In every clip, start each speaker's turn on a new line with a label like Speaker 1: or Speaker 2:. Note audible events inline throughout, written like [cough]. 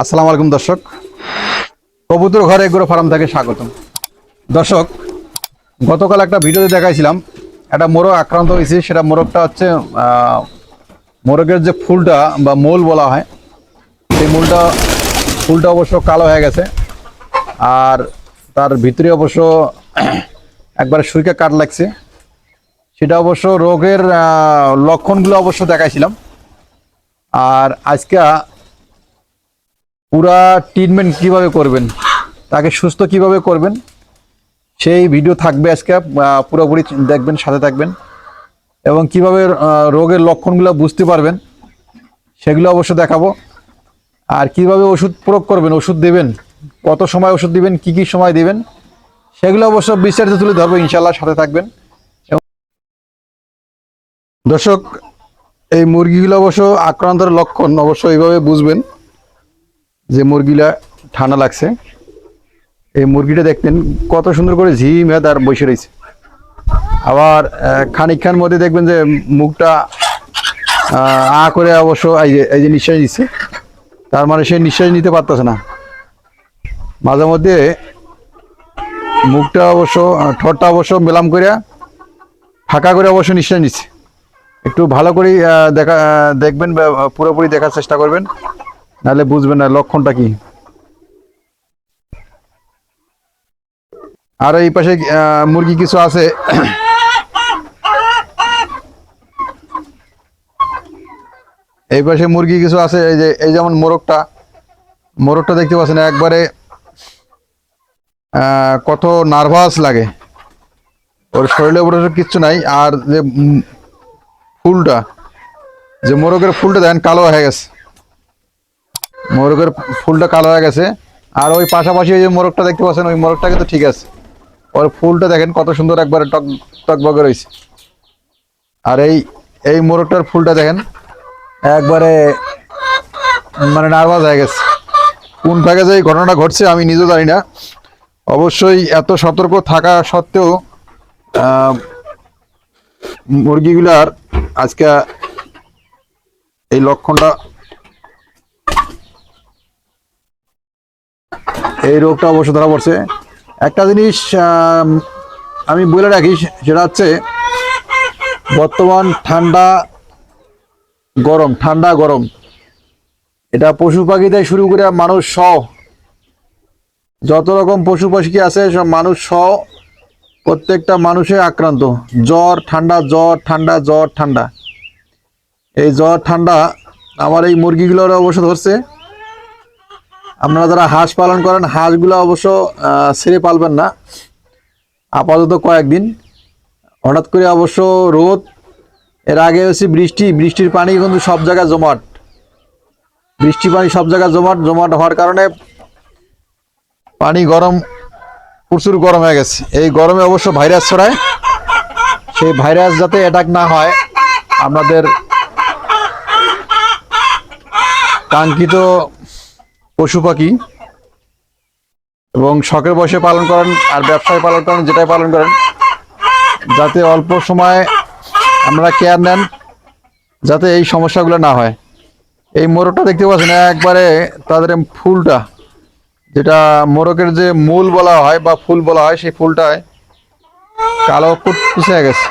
Speaker 1: আসসালামু আলাইকুম, দর্শক। কবুতর ঘরে এগুলো ফার্ম থেকে স্বাগতম। দর্শক, গতকাল একটা ভিডিওতে দেখাইছিলাম, একটা মোরগ আক্রান্ত হয়েছে। সেটা মোরগটা হচ্ছে মোরগের যে ফুলটা বা মোল বলা হয়, সেই মূলটা, ফুলটা অবশ্য কালো হয়ে গেছে। আর তার ভিতরে অবশ্য [clears throat] একবারে সুইকে কাট লাগছে। সেটা অবশ্য রোগের লক্ষণগুলো অবশ্য দেখাইছিলাম। আর আজকে পুরা ট্রিটমেন্ট কীভাবে করবেন? তাকে সুস্থ কীভাবে করবেন? সেই ভিডিও থাকবে আজকে পুরোপুরি দেখবেন, সাথে থাকবেন। এবং কীভাবে রোগের লক্ষণগুলো বুঝতে পারবেন, সেগুলো অবশ্য দেখাবো। আর কীভাবে ওষুধ প্রয়োগ করবেন, ওষুধ দেবেন, কত সময় ওষুধ দিবেন, কি কি সময় দিবেন, সেগুলো অবশ্য বিস্তারিত তুলে ধরবো ইনশাল্লাহ সাথে থাকবেন। দর্শক, এই মুরগিগুলো অবশ্য আক্রান্তের লক্ষণ, অবশ্য এইভাবে বুঝবেন। যে মুরগিলা ঠান্ডা লাগছে, এই মুরগিটা দেখতেন কত সুন্দর করে হেদ আর বসে রয়েছে। আবার খানিকক্ষণ মধ্যে দেখবেন যে মুখটা আ করে অবশ্য এই যে এই যে নিঃশ্বাস দিচ্ছে তার মানে সে নিঃশ্বাস নিতে পারতেছে না। মাঝে মধ্যে মুখটা অবশ্য, ঠোঁটটা অবশ্য মেলাম করে ফাঁকা করে অবশ্য নিঃশ্বাস নিচ্ছে। একটু ভালো করে দেখা দেখবেন পুরোপুরি দেখার চেষ্টা করবেন। নাহলে বুঝবেন না, লক্ষণটা কি? আর এই পাশে মুরগি কিছু আছে? এই পাশে মুরগি কিছু আছে, এই যে, এই যেমন মোরগটা মোরগটা দেখতে পাচ্ছেন একবারে কত নার্ভাস লাগে। ওর শরীরে উপরে কিচ্ছু নাই, আর যে ফুলটা, যে মোরগের ফুলটা দেখেন কালো হয়ে গেছে। মোরগের ফুলটা কালো হয়ে গেছে। আর ওই পাশাপাশি ওই যে মোরগটা দেখতে পাচ্ছেন ওই মোরগটা কিন্তু ঠিক আছে। ওর ফুলটা দেখেন কত সুন্দর একবারে টক টকবগে রয়েছে। আর এই এই মোরগটার ফুলটা দেখেন একবারে মানে নার্ভাস হয়ে গেছে। কোন যে এই ঘটনাটা ঘটছে আমি নিজেও জানি না। অবশ্যই এত সতর্ক থাকা সত্ত্বেও আহ, মুরগিগুলার আজকে এই লক্ষণটা এই রোগটা অবশ্য ধরা পড়ছে। একটা জিনিস আম, বলে রাখি সেটা হচ্ছে বর্তমান ঠান্ডা গরম ঠান্ডা গরম। এটা পশু পাখি থেকে শুরু করে মানুষ সহ যত রকম পশু পাখি আছে সব মানুষ সহ প্রত্যেকটা মানুষে আক্রান্ত। জ্বর ঠান্ডা জ্বর ঠান্ডা জ্বর ঠান্ডা। এই জ্বর ঠান্ডা আমার এই মুরগিগুলোর অবশ্য ধরছে। আপনারা যারা হাঁস পালন করেন, হাঁসগুলো অবশ্য ছেড়ে পালবেন না। আপাতত কয়েকদিন। হঠাৎ করে অবশ্য রোদ, এর আগে হচ্ছে বৃষ্টি, বৃষ্টির পানি কিন্তু সব জায়গায় জমাট। বৃষ্টি পানি সব জায়গায় জমাট জমাট হওয়ার কারণে পানি গরম, প্রচুর গরম হয়ে গেছে। এই গরমে অবশ্য ভাইরাস ছড়ায়। সেই ভাইরাস যাতে অ্যাটাক না হয়, আপনাদের কাঙ্ক্ষিত পশু পাখি এবং শখের বয়সে পালন করেন আর ব্যবসায় পালন করেন, যেটাই পালন করেন, যাতে অল্প সময় আমরা কেয়ার নেন, যাতে এই সমস্যাগুলো না হয়। এই মোরগটা দেখতে পাচ্ছেন, একবারে তাদের ফুলটা, যেটা মোরগের যে মূল বলা হয় বা ফুল বলা হয়, সেই ফুলটায় কালো কুচকুচে হয়ে গেছে।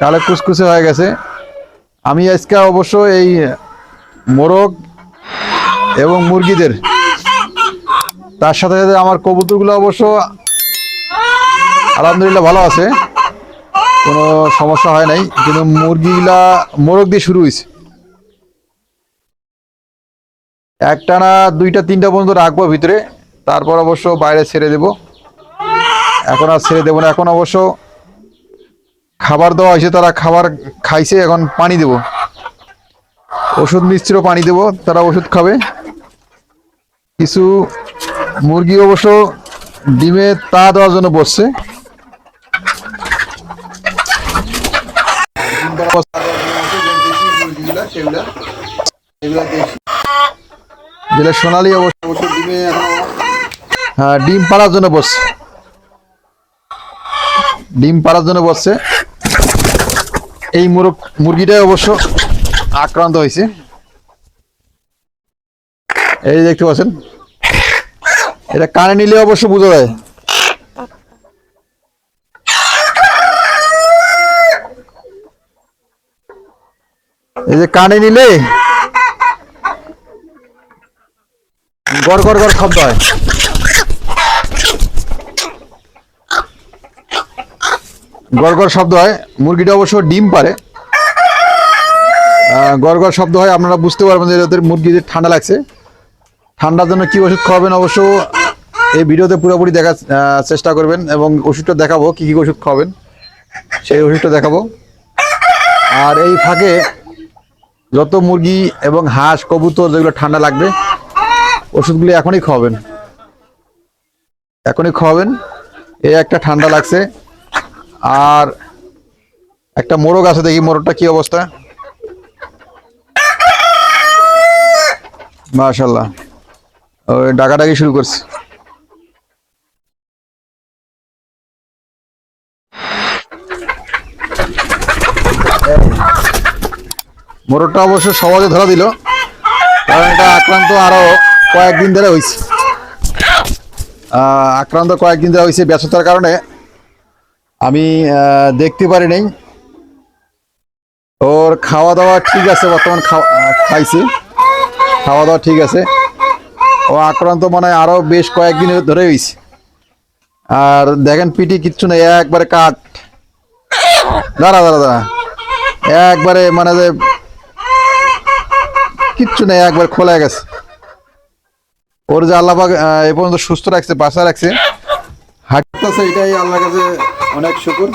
Speaker 1: কালো কুচকুচে হয়ে গেছে। আমি আজকে অবশ্য এই মোরগ এবং মুরগিদের। তার সাথে সাথে আমার কবুতরগুলো অবশ্য আলহামদুলিল্লাহ ভালো আছে। কোনো সমস্যা হয় নাই, কিন্তু মুরগিগুলা মোরগ দিয়ে শুরু হয়েছে। একটা না দুইটা, তিনটা পর্যন্ত রাখব ভিতরে, তারপর অবশ্য বাইরে ছেড়ে দেব। এখন আর ছেড়ে দেবো না, এখন অবশ্য খাবার দেওয়া হয়েছে, তারা খাবার খাইছে, এখন পানি দেব। ওষুধ মিশ্র পানি দেব, তারা ওষুধ খাবে। কিছু মুরগি অবশ্য ডিমে তা দেওয়ার জন্য বসছে। সোনালি অবশ্য ডিমে হ্যাঁ ডিম পাড়ার জন্য বসছে। ডিম পাড়ার জন্য বসছে। এই মুরগ মুরগিটাই অবশ্য আক্রান্ত হয়েছে। এই দেখতে পাচ্ছেন। এটা কানে নিলে অবশ্য বোঝা যায়। এই যে কানে নিলে গড় গড় গড় শব্দ হয়। গড় গড় শব্দ হয়। মুরগিটা অবশ্য ডিম পারে। গড় গড় শব্দ হয়, আপনারা বুঝতে পারবেন যে ওদের মুরগিদের ঠান্ডা লাগছে। ঠান্ডার জন্য কি ওষুধ খাওয়াবেন অবশ্য এই ভিডিওতে পুরোপুরি দেখার চেষ্টা করবেন এবং ওষুধটা দেখাবো, কি কি ওষুধ খাওয়াবেন। সেই ওষুধটা দেখাবো। আর এই ফাঁকে যত মুরগি এবং হাঁস, কবুতর যেগুলো ঠান্ডা লাগবে, ওষুধগুলি এখনই খাওয়াবেন। এখনই খাওয়াবেন। এই একটা ঠান্ডা লাগছে। আর একটা মোরগ আছে দেখি, মোরগটা কি অবস্থা? মাশাল্লাহ ওই ডাকাডাকি শুরু করছে। মোরগটা অবশ্য সহজে ধরা দিল, কারণ এটা আক্রান্ত আরও কয়েকদিন ধরে হয়েছে আক্রান্ত কয়েকদিন ধরে হয়েছে ব্যস্ততার কারণে আমি দেখতে পারি নাই। ওর খাওয়া দাওয়া ঠিক আছে, বর্তমান খাইছে। খাওয়া দাওয়া ঠিক আছে। ও আক্রান্ত মনে হয় আরও বেশ কয়েকদিন ধরে হয়েছে আর দেখেন পিটি কিচ্ছু নেই, একবারে কাঠ দাঁড়া দাঁড়া দাঁড়া। একবারে মানে যে কিচ্ছু নেই, একবার খোলা গেছে। ওর যে আল্লাহ এ পর্যন্ত সুস্থ রাখছে, বাঁচা রাখছে। হাঁটতেছে এটাই আল্লাহ কাছে অনেক শুকুর।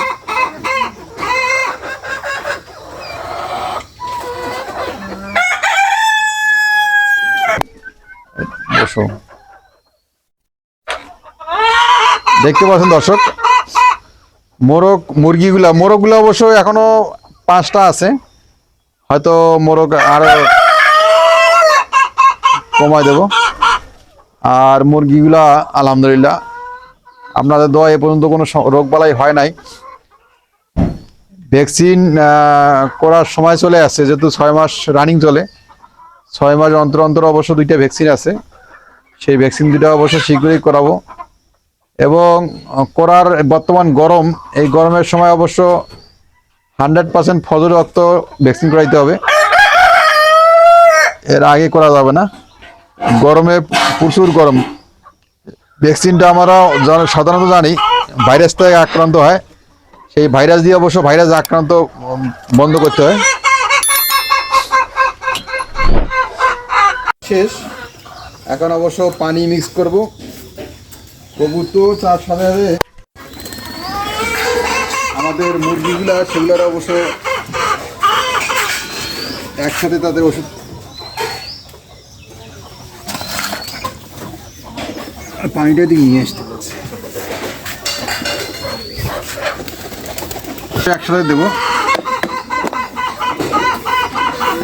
Speaker 1: বসো দেখতে পাচ্ছেন দর্শক, মোরগ মুরগিগুলা, মোরগগুলো অবশ্য এখনও পাঁচটা আছে। হয়তো মোরগ আরও কমায় দেব। আর মুরগিগুলা, আলহামদুলিল্লাহ, আপনাদের দোয়া এ পর্যন্ত কোনো রোগ বালাই হয় নাই। ভ্যাকসিন করার সময় চলে আসছে, যেহেতু ছয় মাস রানিং চলে। ছয় মাস অন্তর অন্তর অবশ্য দুইটা ভ্যাকসিন আছে। সেই ভ্যাকসিন দুটা অবশ্য শীঘ্রই করাবো। এবং করার বর্তমান গরম, এই গরমের সময় অবশ্য হান্ড্রেড পার্সেন্ট ফজর রক্ত ভ্যাকসিন করাইতে হবে। এর আগে করা যাবে না। গরমে প্রচুর গরম। ভ্যাকসিনটা আমরা সাধারণত জানি ভাইরাস থেকে আক্রান্ত হয়। সেই ভাইরাস দিয়ে অবশ্য ভাইরাস আক্রান্ত বন্ধ করতে হয়। শেষ। এখন অবশ্য পানি মিক্স করব। কবুতর তার সাথে সাথে আমাদের মুরগিগুলো, সেগুলোর অবশ্য একসাথে তাদের ওষুধ পানিটা দিয়ে নিয়ে আসতে বলছে একসাথে দেবো।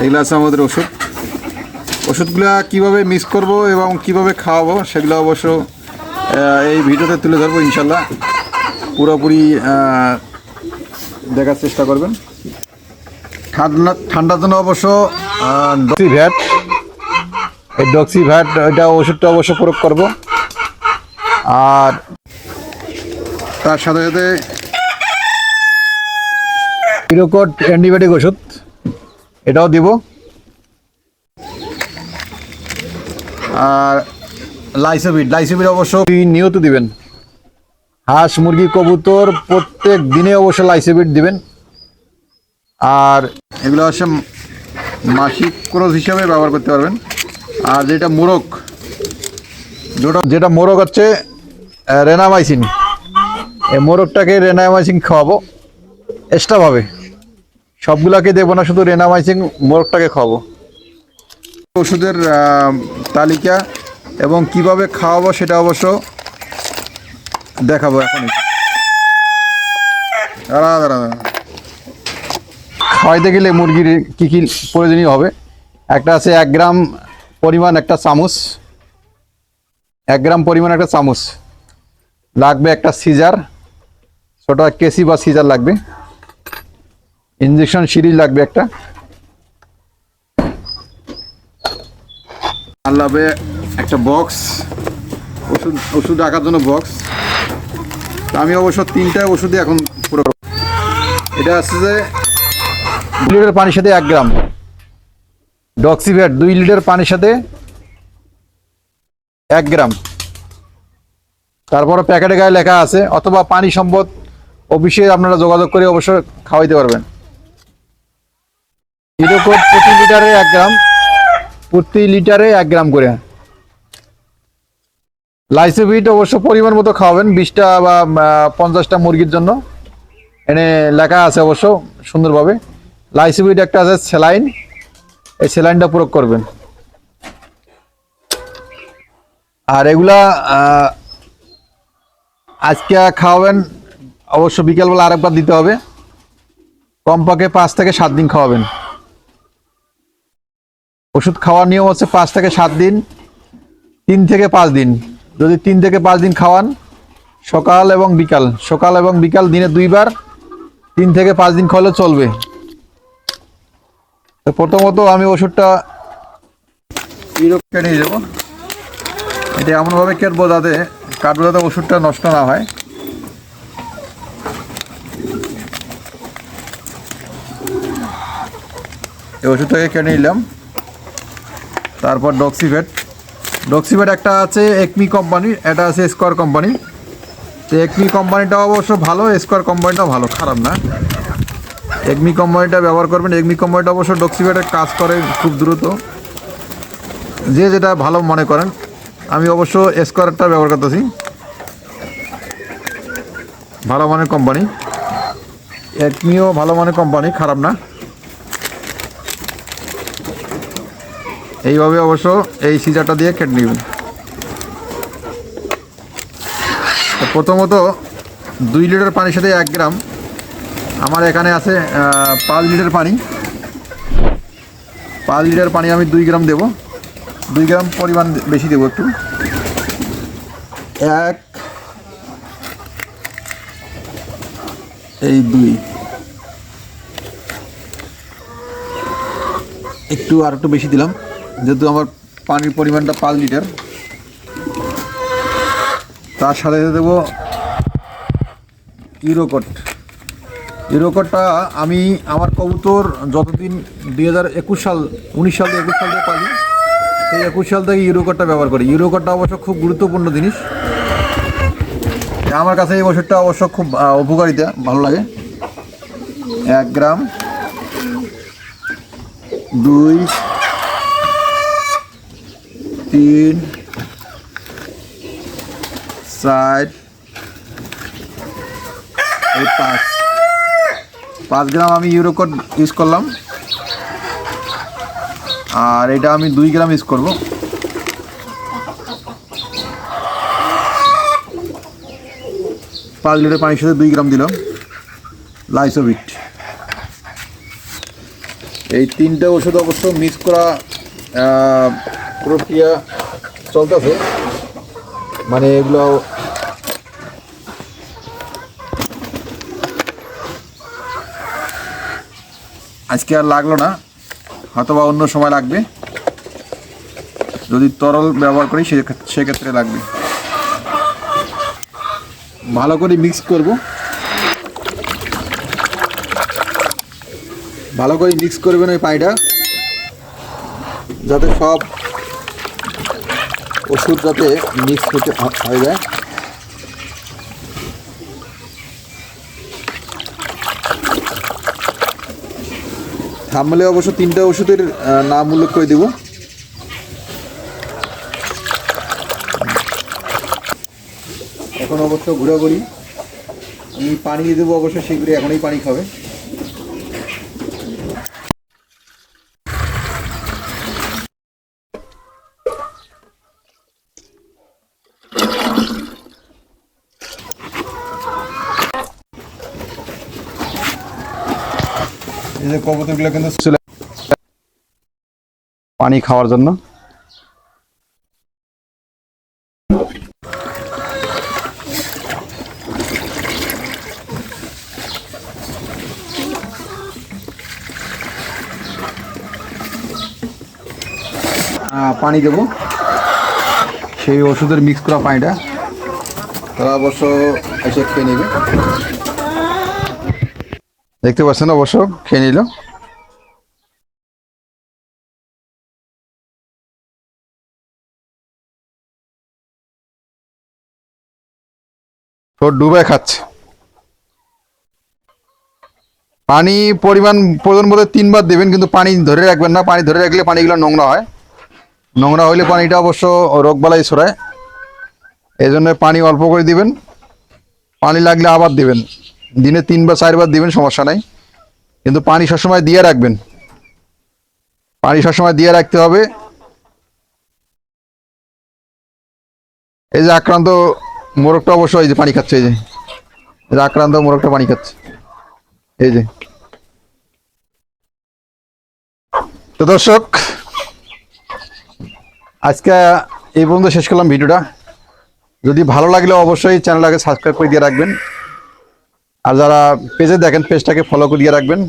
Speaker 1: এগুলো আছে আমাদের ওষুধ। ওষুধগুলা কীভাবে মিস করব এবং কীভাবে খাওয়াবো সেগুলো অবশ্য এই ভিডিওতে তুলে ধরবো ইনশাল্লাহ। পুরোপুরি দেখার চেষ্টা করবেন। ঠান্ডা ঠান্ডার জন্য অবশ্য ডক্সি ভ্যাট এই ডক্সি ভ্যাট ওইটা ওষুধটা অবশ্য প্রয়োগ করব। আর তার সাথে সাথে ইরোকট অ্যান্টিবায়োটিক ওষুধ এটাও দিব। লাইসোবিট লাইসোবিট অবশ্য নিয়ত দিবেন। হাঁস, মুরগি, কবুতর প্রত্যেক দিনে অবশ্য লাইসোবিট দিবেন। আর এগুলো হচ্ছে মাসিক ক্রোজ হিসাবে ব্যবহার করতে পারবেন। আর যেটা মোরগ, যেটা যেটা মোরগ হচ্ছে রেনামাইসিন। এই মোরগটাকে রেনামাইসিন খাওয়াবো এক্সট্রাভাবে সবগুলাকে দেবো না, শুধু রেনামাইসিন মোরগটাকে খাওয়াবো। ওষুধের তালিকা এবং কীভাবে খাওয়াবো সেটা অবশ্য দেখাবো দাঁড়া। খাওয়াইতে গেলে মুরগির কী কী প্রয়োজনীয় হবে? একটা আছে এক গ্রাম পরিমাণ একটা চামচ। এক গ্রাম পরিমাণ একটা চামচ। লাগবে একটা সিজার। ছোট কেসি বা সিজার লাগবে। ইঞ্জেকশন সিরিজ লাগবে একটা। আর একটা বক্স ওষুধ ওষুধ রাখার জন্য বক্স আমি অবশ্য তিনটা ওষুধই এখন পুরো এটা আসছে যে দুই লিটার পানির সাথে এক গ্রাম। ডক্সিভেট দুই লিটার পানির সাথে এক গ্রাম। তারপরে প্যাকেটে গায়ে লেখা আছে, অথবা পানি সম্পদ অফিসে আপনারা যোগাযোগ করে অবশ্য খাওয়াইতে পারবেন। প্রতি লিটারে এক গ্রাম। প্রতি লিটারে এক গ্রাম করে। লাইসোভিট অবশ্য পরিমাণ মতো খাওয়াবেন, বিশটা বা পঞ্চাশটা মুরগির জন্য। এনে লেখা আছে অবশ্য সুন্দরভাবে। লাইসোভিট একটা আছে স্যালাইন। এই স্যালাইনটা প্রয়োগ করবেন। আর এগুলা আজকে খাওয়াবেন, অবশ্য বিকেলবেলা আরেকবার দিতে হবে। কমপক্ষে পাঁচ থেকে সাত দিন খাওয়াবেন। ওষুধ খাওয়ার নিয়ম হচ্ছে পাঁচ থেকে সাত দিন, তিন থেকে পাঁচ দিন। যদি তিন থেকে পাঁচ দিন খাওয়ান, সকাল এবং বিকাল, সকাল এবং বিকাল দিনে দুইবার, তিন থেকে পাঁচ দিন খাওয়ালে চলবে। তো প্রথমত আমি ওষুধটা ইউরোপ কেটে দেবো এটা এমনভাবে কেটবো যাতে কাটবো যাতে ওষুধটা নষ্ট না হয়। এই ওষুধটাকে কেটে নিলাম। তারপর ডক্সিভেট ডক্সিভেট একটা আছে একমি কোম্পানির, এটা আছে স্কোয়ার কোম্পানি। তো একমি কোম্পানিটা অবশ্য ভালো, স্কোয়ার কোম্পানিটাও ভালো, খারাপ না। একমি কোম্পানিটা ব্যবহার করবেন, একমি কোম্পানিটা অবশ্য ডক্সিভেটের কাজ করে খুব দ্রুত। যে যেটা ভালো মনে করেন, আমি অবশ্য স্কোয়ারটা ব্যবহার করতেছি। ভালো মানের কোম্পানি। একমিও ভালো মানের কোম্পানি, খারাপ না। এইভাবে অবশ্য এই সিজারটা দিয়ে কেটে নেবেন। প্রথমত দুই লিটার পানির সাথে এক গ্রাম, আমার এখানে আছে পাঁচ লিটার পানি। পাঁচ লিটার পানি আমি দুই গ্রাম দেব। দুই গ্রাম পরিমাণ বেশি দেবো একটু। এক, এই দুই। একটু আর একটু বেশি দিলাম। যেহেতু আমার পানির পরিমাণটা পাঁচ লিটার, তার সাথে দেবো ইউরোকট ইরোকটটা আমি আমার কবুতর যতদিন দুই হাজার একুশ সাল, উনিশ সাল একুশ সাল থেকে পালি, সেই একুশ সাল থেকে ইউরোকটটা ব্যবহার করি। ইউরোকটটা অবশ্য খুব গুরুত্বপূর্ণ জিনিস। আমার কাছে এই বছরটা অবশ্য খুব উপকারিতা, ভালো লাগে। এক গ্রাম, দুই তিন, চার, এই পাঁচ। পাঁচ গ্রাম আমি ইউরোকোড ইউজ করলাম। আর এটা আমি দুই গ্রাম ইউজ করব। পাঁচ লিটার পানির সাথে দুই গ্রাম দিলাম। লাইসোবিট এই তিনটা ওষুধ অবশ্য মিক্স করা প্রক্রিয়া চলতেছে। মানে এগুলো আজকে আর লাগল না হয়তো বা অন্য সময় লাগবে। যদি তরল ব্যবহার করি সেক্ষেত্রে লাগবে। ভালো করে মিক্স করব। ভালো করে মিক্স করবেন ওই পানিটা যাতে সব ওষুধ যাতে মিক্স হতে হয়ে যায়। থামলে অবশ্য তিনটা ওষুধের নাম উল্লেখ করে দেব। এখন অবশ্য ঘোরাঘুরি। আমি পানি দিয়ে দেবো অবশ্য শীঘ্রই এখনই পানি খাবে। এই যে কবুতরগুলো কিন্তু পানি খাওয়ার জন্য। পানি দেবো। সেই ওষুধের মিক্স করা পানিটা। তারা অবশ্য এসে খেয়ে নেবে। দেখতে পাচ্ছেন অবশ্য, খেয়ে নিল। ডুবে খাচ্ছে। পানি পরিমাণ প্রয়োজন বলে তিনবার দেবেন, কিন্তু পানি ধরে রাখবেন না। পানি ধরে রাখলে পানিগুলো নোংরা হয়। নোংরা হলে পানিটা অবশ্য রোগবালাই ছড়ায়। এই জন্য পানি অল্প করে দিবেন। পানি লাগলে আবার দিবেন। দিনে তিনবার, চারবার দিবেন, সমস্যা নাই। কিন্তু পানি সবসময় দিয়ে রাখবেন। পানি সবসময় দিয়ে রাখতে হবে। এই যে আক্রান্ত মোরগটা অবশ্যই এই যে পানি খাচ্ছে, এই যে। যে আক্রান্ত মোরগটা পানি খাচ্ছে। এই যে। তো দর্শক, আজকে এই পর্যন্ত শেষ করলাম ভিডিওটা। যদি ভালো লাগলে অবশ্যই চ্যানেলটাকে সাবস্ক্রাইব করে দিয়ে রাখবেন। আর যারা পেজে দেখেন, পেজটাকে ফলো করিয়ে রাখবেন।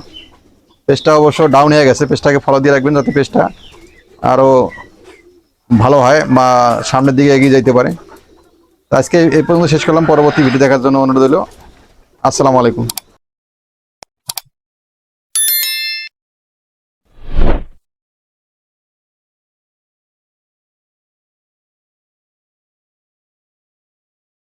Speaker 1: পেজটা অবশ্য ডাউন হয়ে গেছে, পেজটাকে ফলো দিয়ে রাখবেন যাতে পেজটা আরও ভালো হয় বা সামনের দিকে এগিয়ে যাইতে পারে। তো আজকে এই পর্যন্ত শেষ করলাম, পরবর্তী ভিডিও দেখার জন্য অনুরোধ হলো আসসালামু আলাইকুম।